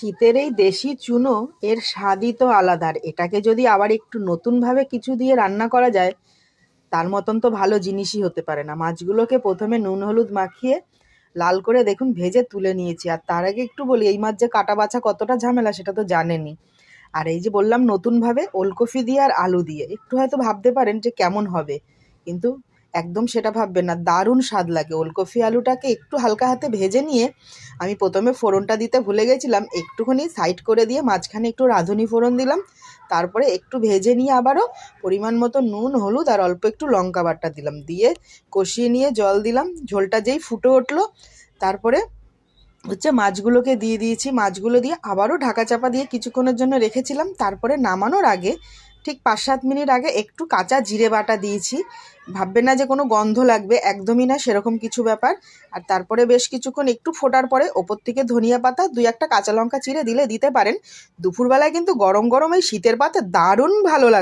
শীতের এই দেশি চুনো এর স্বাদই তো আলাদার। এটাকে যদি আবার একটু নতুনভাবে কিছু দিয়ে রান্না করা যায়, তার মতন তো ভালো জিনিসই হতে পারে না। মাছগুলোকে প্রথমে নুন হলুদ মাখিয়ে লাল করে দেখুন ভেজে তুলে নিয়েছি। আর তার আগে একটু বলি, এই মাছ যে কাটা বাছা কতটা ঝামেলা সেটা তো জানেনই। আর এই যে বললাম নতুনভাবে ওলকফি দিয়ে আর আলু দিয়ে, একটু হয়তো ভাবতে পারেন যে কেমন হবে। কিন্তু একদম সেটা ভাববেন না, দারুণ স্বাদ লাগে। ওলকফি আলুটাকে একটু হালকা হাতে ভেজে নিয়ে আমি প্রথমে ফোড়নটা দিতে ভুলে গেছিলাম, একটুখানি সাইড করে দিয়ে মাঝখানে একটু রাঁধুনি ফোড়ন দিলাম, তারপরে একটু ভেজে নিয়ে আবারও পরিমাণ মতো নুন, হলুদ আর অল্প একটু লঙ্কা বাটা দিলাম। দিয়ে কষিয়ে নিয়ে জল দিলাম, ঝোলটা যেই ফুটে উঠল, তারপরে হচ্ছে মাছগুলোকে দিয়ে দিয়েছি। মাছগুলো দিয়ে আবারও ঢাকা চাপা দিয়ে কিছুক্ষণের জন্য রেখেছিলাম, তারপরে নামানোর আগে ঠিক পাঁচ সাত মিনিট আগে একটু কাঁচা জিরে বাটা দিয়েছি। ভাববে না যে কোনো গন্ধ লাগবে, একদমই না, সেরকম কিছু ব্যাপার। আর তারপরে বেশ কিছুক্ষণ একটু ফোটার পরে ওপর থেকে ধনিয়া পাতা, দুই একটা কাঁচা লঙ্কা চিরে দিলে দিতে পারেন। দুপুরবেলায় কিন্তু গরম গরম এই শীতের পাতা দারুণ ভালো লাগে।